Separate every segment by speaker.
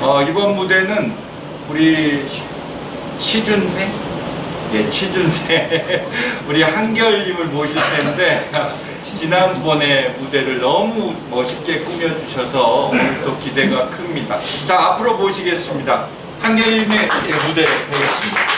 Speaker 1: 어, 이번 무대는 우리 치준생? 예, 치준생. 우리 한결님을 모실 텐데, 지난번에 무대를 너무 멋있게 꾸며주셔서 오늘 또 기대가 큽니다. 자, 앞으로 모시겠습니다. 한결님의 무대 되겠습니다.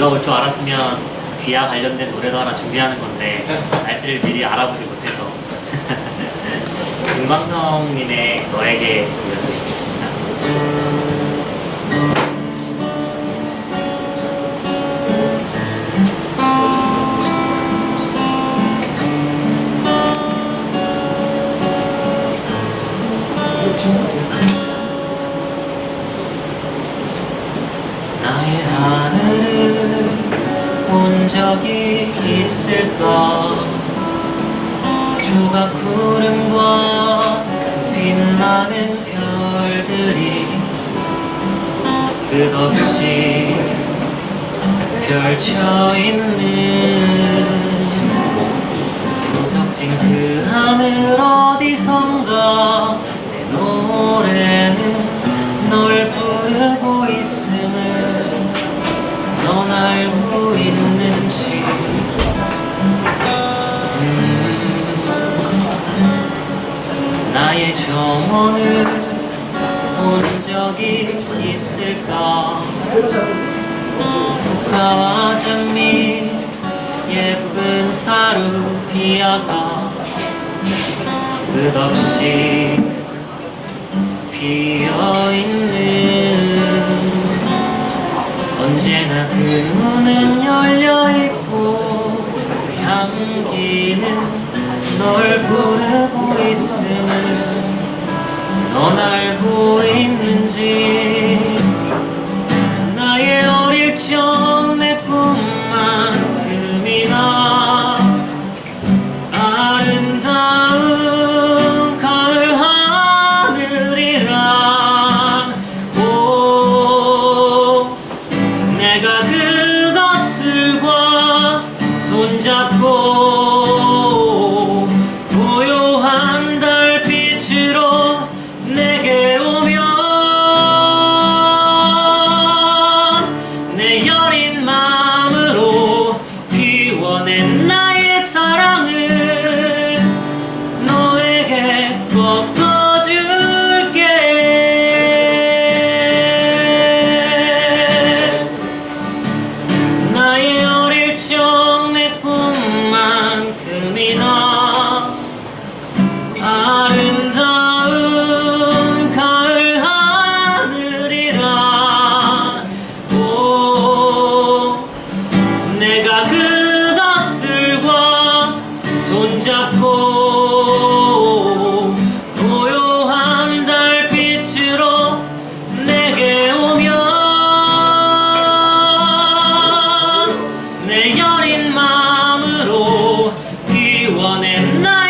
Speaker 2: 비가 올 줄 알았으면 비와 관련된 노래도 하나 준비하는 건데 날씨를 미리 알아보지 못해서. 김광성님의 너에게 적이 있을까? 조각 구름과 빛나는 별들이 끝없이 펼쳐있는 구석진 그 하늘 어디선가 내 노래는 널 부르고 있음을 나의 정원을 본 적이 있을까? 국화와 장미 예쁜 사루 피아가 끝없이 피어있는. 언제나 그 문은 열려있고 그 향기는 널 부르고 있음을 넌 알고 있는지 나의 어릴 적 年ない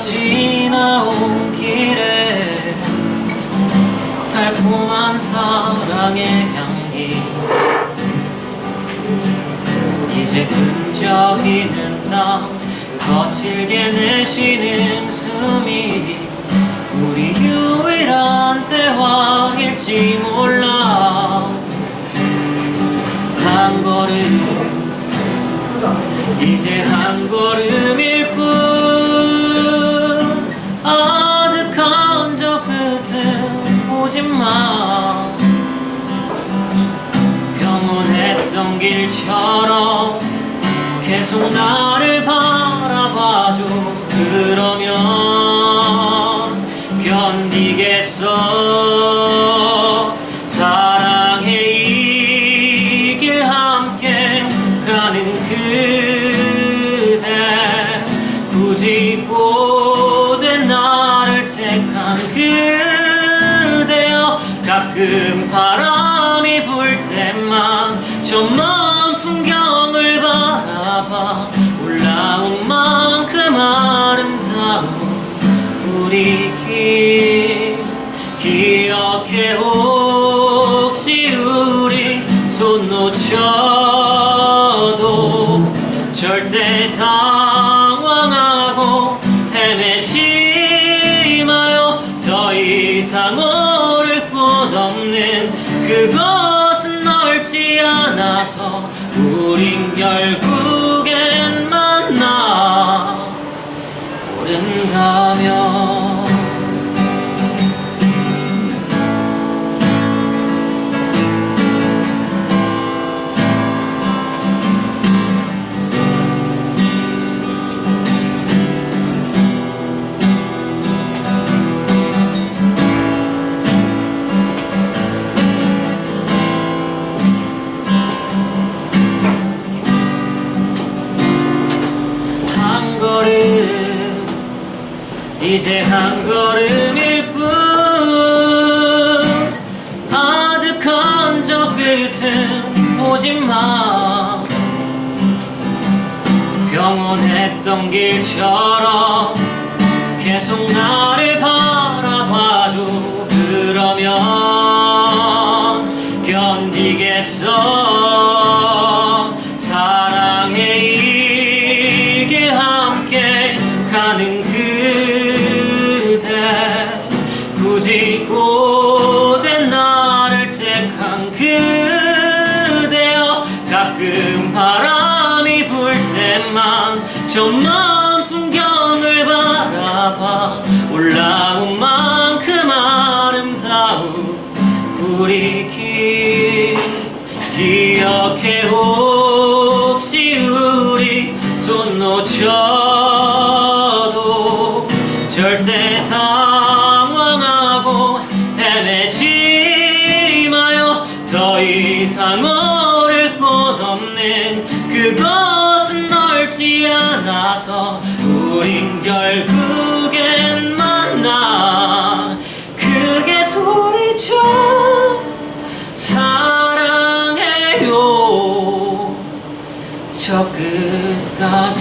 Speaker 2: 지나온 길에 달콤한 사랑의 향기. 이제 끈적이는 땀 거칠게 내쉬는 숨이 우리 유일한 대화일지 몰라. 한 걸음 이제 한 걸음일 길처럼 계속 나를 바라봐줘. 그러면 견디겠어. 사랑의 이길 함께 가는 그대. 굳이 고된 나를 택한 그대여 가끔 바람 오를 곳 없는 그것은 넓지 않아서 우린 결국엔 만나 오른다면 병원했던 길처럼 계속 나를 바라봐줘. 그러면 견디겠어 기억해 혹시 우리 손 놓쳐 저 끝까지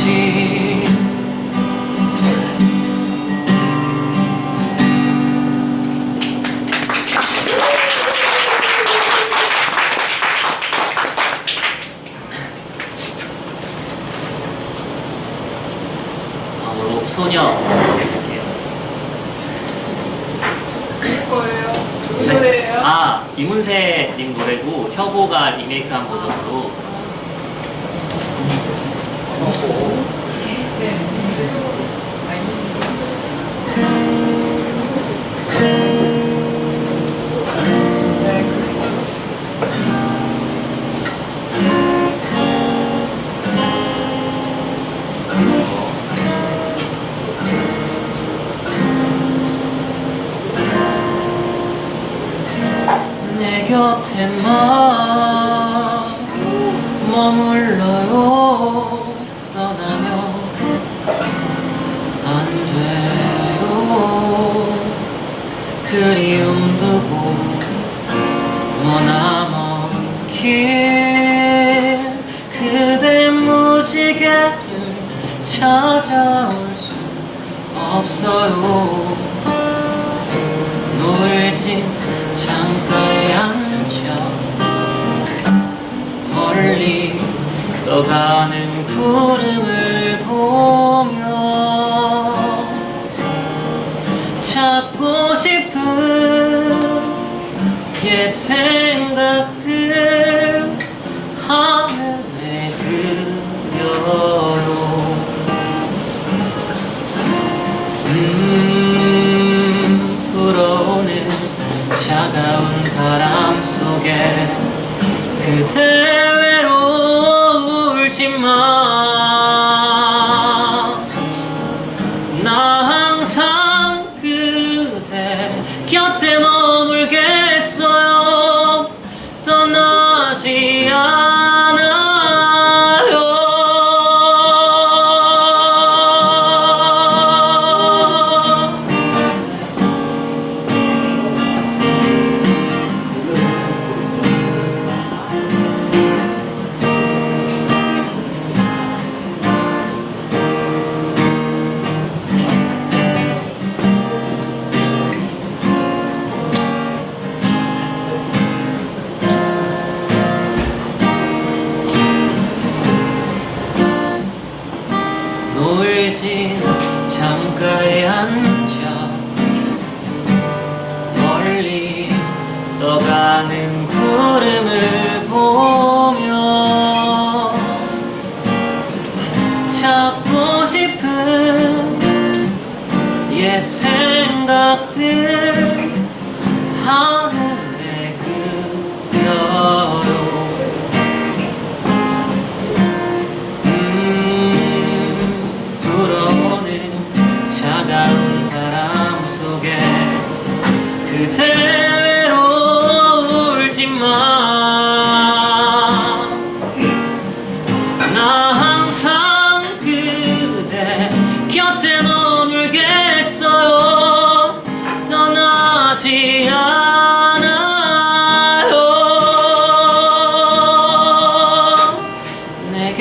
Speaker 2: 곁에만 머물러요. 떠나면 안 돼요. 그리움 두고 머나먼 길 그대 무지개 안개를 찾아올 수 없어요. 노을진 창가 멀리 떠가는 구름을 보며 찾고 싶은 옛 생각들 하늘에 그려요. 음 불어오는 차가운 바람 속에 그대 곁에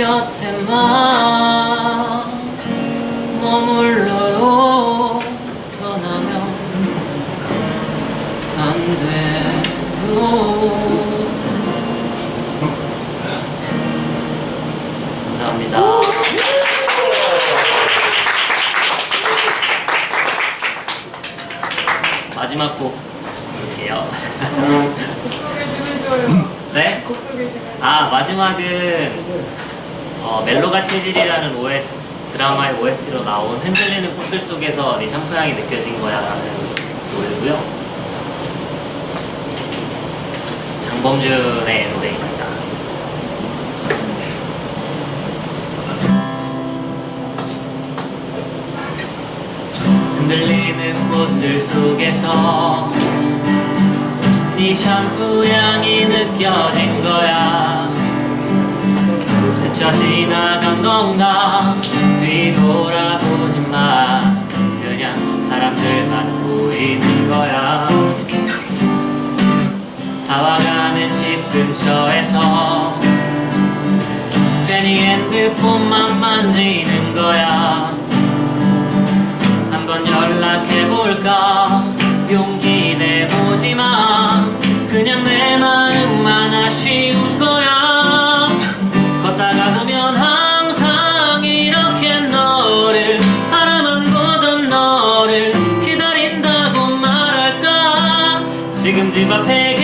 Speaker 2: 곁에만 머물러요 떠나면 안 돼요 감사합니다 마지막 곡 볼게요
Speaker 3: 곡 소개 좀 해줘요.
Speaker 2: 네?
Speaker 3: 곡 소개 좀 해줘요.
Speaker 2: 아 마지막은 어, 멜로가 체질이라는 OS 드라마의 OST로 나온 흔들리는 꽃들 속에서 네 샴푸 향이 느껴진 거야 라는 노래고요. 장범준의 노래입니다. 흔들리는 꽃들 속에서 네 샴푸 향이 느껴진 거야 스쳐 지나간 건가? 뒤돌아보지 마. 그냥 사람들만 보이는 거야. 다와가는 집 근처에서 괜히 핸드폰만 만지는 거야 지금 집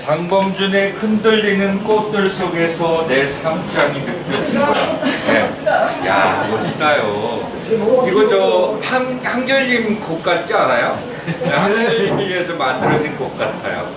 Speaker 1: 장범준의 흔들리는 꽃들 속에서 내 삶장이 느껴진 거야. 예. 야, 멋지다요. 이거 저 한, 한결님 곡 같지 않아요? 네, 한결님을 위해서 만들어진 곡 같아요.